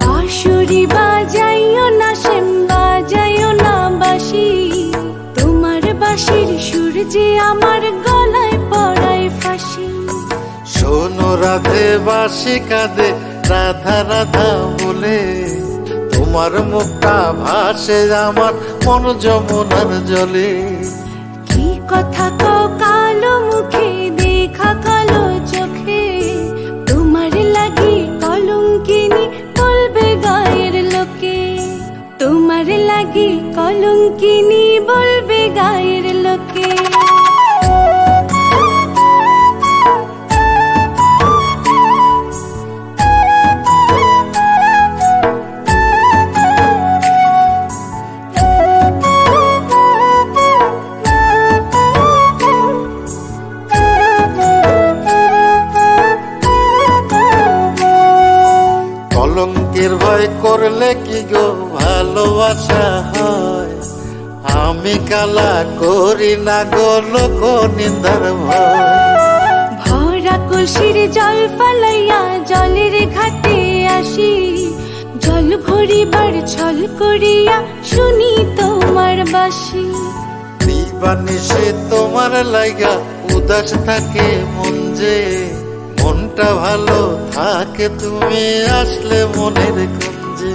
বাঁশুরি বাঁশির সুর যে আমার গলায় পড়ায় ফাঁসি। শোনো রাধে বাসি কাঁদে রাধা রাধা বলে। তোমার মুখটা ভাসে আমার মন যমুনার জলে। কি কথা কালো মুখে? কলঙ্কিনি বলবে গায়ের লোকে। কলঙ্কের ভয় করলে কি গো ভালোবাসা হয়? আমি কালা করি না গো লোক নিন্দার ভরা কলসির জল ফালাইয়া জলের ঘাটে আসি। জল ভরিবার ছল করিয়া শুনি তোমার বাসি। দিবানিসে তোমার লাইগা উদাস থাকে মন যে। মনটা ভালো থাকে তুমি আসলে মনের কুঞ্জে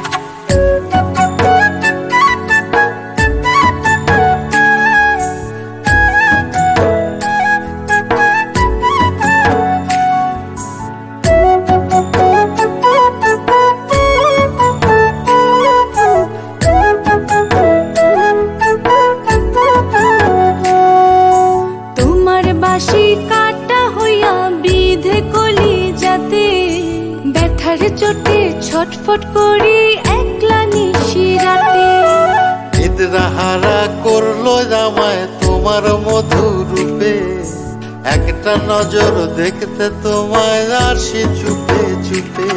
ব্যথার চোটে ছটফট করি একলা নিশি রাতে। নিদ্রাহারা করল জামায় তোমার মধুর রূপে। একটা নজর দেখতে তোমায় আসি চুপে চুপে।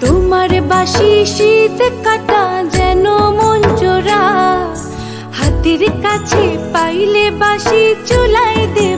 তোমার বাসি শীত কাটা যেন মন হাতের কাছে পাইলে বাসি চুলাই দেব